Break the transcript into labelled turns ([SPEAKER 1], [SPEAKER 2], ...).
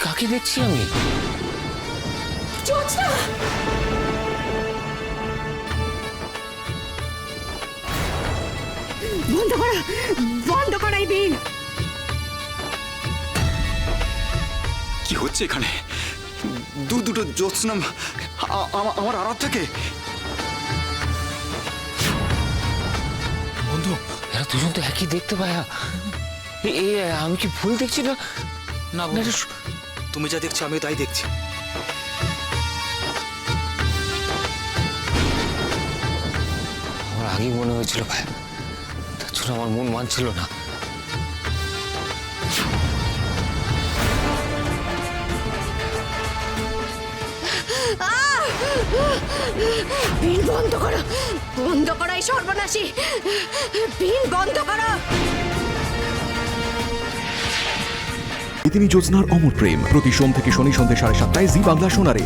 [SPEAKER 1] কাকে দেখছি আমি?
[SPEAKER 2] বন্ধ করো! বন্ধ করো এই বিল
[SPEAKER 3] কি হচ্ছে এখানে? দু দুটো জ্যোৎস্না আ- আমা- আমার আড়াত থেকে
[SPEAKER 1] বন্ধু এরা দুজন তো একই দেখতে পায়া। এ আমি কি ভুল দেখছি না?
[SPEAKER 4] না তুমি যা দেখছ আমি তাই দেখছি।
[SPEAKER 1] আমার আগেই মনে হয়েছিল ভাই। তার জন্য আমার মন মানছিল না।
[SPEAKER 2] বিল বন্ধ করো। বন্ধ করো এই সর্বনাশী। বিল বন্ধ করো।
[SPEAKER 5] ইতিনি জ্যোৎস্নার অমর প্রেম। প্রতি সোম থেকে শনি সন্ধ্যে সাড়ে সাতটায় জি বাংলা শোনারে